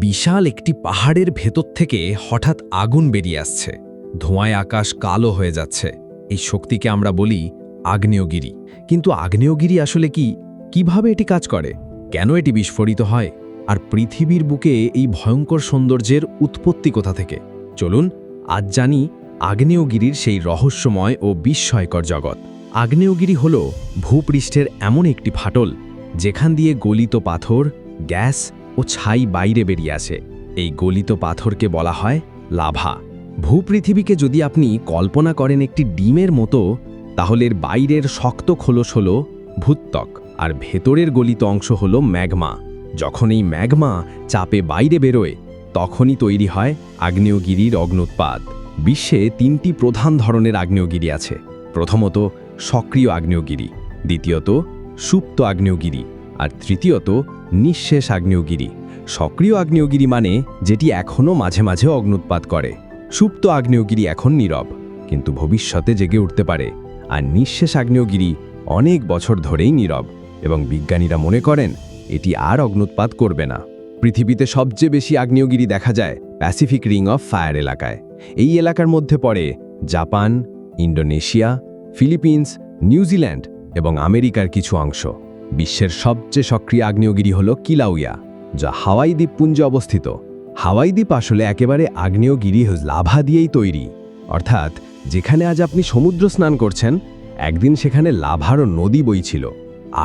বিশাল একটি পাহাড়ের ভেতর থেকে হঠাৎ আগুন বেরিয়ে আসছে। ধোঁয়ায় আকাশ কালো হয়ে যাচ্ছে। এই শক্তিকে আমরা বলি আগ্নেয়গিরি। কিন্তু আগ্নেয়গিরি আসলে কি? কীভাবে এটি কাজ করে? কেন এটি বিস্ফোরিত হয়? আর পৃথিবীর বুকে এই ভয়ঙ্কর সৌন্দর্যের উৎপত্তি কোথা থেকে? চলুন আজ জানি আগ্নেয়গিরির সেই রহস্যময় ও বিস্ময়কর জগৎ। আগ্নেয়গিরি হল ভূপৃষ্ঠের এমন একটি ফাটল, যেখান দিয়ে গলিত পাথর, গ্যাস ও ছাই বাইরে বেরিয়ে আসে। এই গলিত পাথরকে বলা হয় লাভা। ভূপৃথিবীকে যদি আপনি কল্পনা করেন একটি ডিমের মতো, তাহলে এর বাইরের শক্ত খোলস হল ভূত্বক আর ভেতরের গলিত অংশ হল ম্যাগমা। যখন এই ম্যাগমা চাপে বাইরে বেরোয়, তখনই তৈরি হয় আগ্নেয়গিরির অগ্নুৎপাত। বিশ্বে তিনটি প্রধান ধরনের আগ্নেয়গিরি আছে। প্রথমত সক্রিয় আগ্নেয়গিরি, দ্বিতীয়ত সুপ্ত আগ্নেয়গিরি, আর তৃতীয়ত নিঃশেষ আগ্নেয়গিরি। সক্রিয় আগ্নেয়গিরি মানে যেটি এখনও মাঝে মাঝে অগ্নুৎপাত করে। সুপ্ত আগ্নেয়গিরি এখন নীরব, কিন্তু ভবিষ্যতে জেগে উঠতে পারে। আর নিঃশেষ আগ্নেয়গিরি অনেক বছর ধরেই নীরব, এবং বিজ্ঞানীরা মনে করেন এটি আর অগ্নুৎপাত করবে না। পৃথিবীতে সবচেয়ে বেশি আগ্নেয়গিরি দেখা যায় প্যাসিফিক রিং অফ ফায়ার এলাকায়। এই এলাকার মধ্যে পড়ে জাপান ইন্ডোনেশিয়া ফিলিপিন্স, নিউজিল্যান্ড এবং আমেরিকার কিছু অংশ। বিশ্বের সবচেয়ে সক্রিয় আগ্নেয়গিরি হল কিলাউয়া, যা হাওয়াই দ্বীপপুঞ্জে অবস্থিত। হাওয়াই দ্বীপ আসলে একেবারে আগ্নেয়গিরি লাভা দিয়েই তৈরি। অর্থাৎ, যেখানে আজ আপনি সমুদ্র স্নান করছেন, একদিন সেখানে লাভারও নদী বইছিল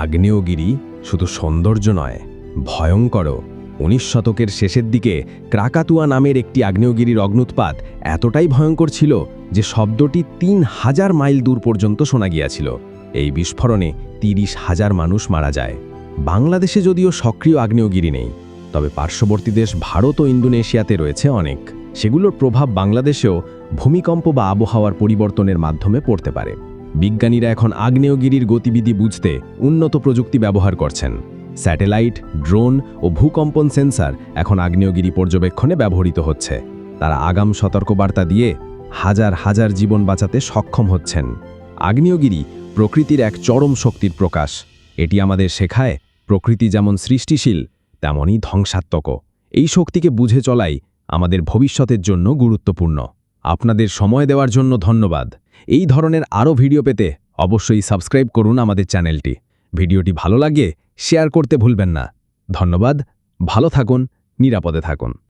আগ্নেয়গিরি শুধু সৌন্দর্য নয়, ভয়ঙ্করও। উনিশ শতকের শেষের দিকে ক্রাকাতুয়া নামের একটি আগ্নেয়গিরির অগ্নুৎপাত এতটাই ভয়ঙ্কর ছিল যে শব্দটি তিন হাজার মাইল দূর পর্যন্ত শোনা গিয়াছিল। এই বিস্ফোরণে তিরিশ হাজার মানুষ মারা যায়। বাংলাদেশে যদিও সক্রিয় আগ্নেয়গিরি নেই, তবে পার্শ্ববর্তী দেশ ভারত ও ইন্দোনেশিয়াতে রয়েছে অনেক। সেগুলোর প্রভাব বাংলাদেশেও ভূমিকম্প বা আবহাওয়ার পরিবর্তনের মাধ্যমে পড়তে পারে। বিজ্ঞানীরা এখন আগ্নেয়গিরির গতিবিধি বুঝতে উন্নত প্রযুক্তি ব্যবহার করছেন। স্যাটেলাইট, ড্রোন ও ভূকম্পন সেন্সার এখন আগ্নেয়গিরি পর্যবেক্ষণে ব্যবহৃত হচ্ছে। তারা আগাম সতর্কবার্তা দিয়ে হাজার হাজার জীবন বাঁচাতে সক্ষম হচ্ছেন। আগ্নেয়গিরি প্রকৃতির এক চরম শক্তির প্রকাশ। এটি আমাদের শেখায়, প্রকৃতি যেমন সৃষ্টিশীল, তেমনই ধ্বংসাত্মকও। এই শক্তিকে বুঝে চলাই আমাদের ভবিষ্যতের জন্য গুরুত্বপূর্ণ। আপনাদের সময় দেওয়ার জন্য ধন্যবাদ। এই ধরনের আরও ভিডিও পেতে অবশ্যই সাবস্ক্রাইব করুন আমাদের চ্যানেলটি। ভিডিওটি ভালো লাগে শেয়ার করতে ভুলবেন না। ধন্যবাদ, ভালো থাকুন, নিরাপদে থাকুন।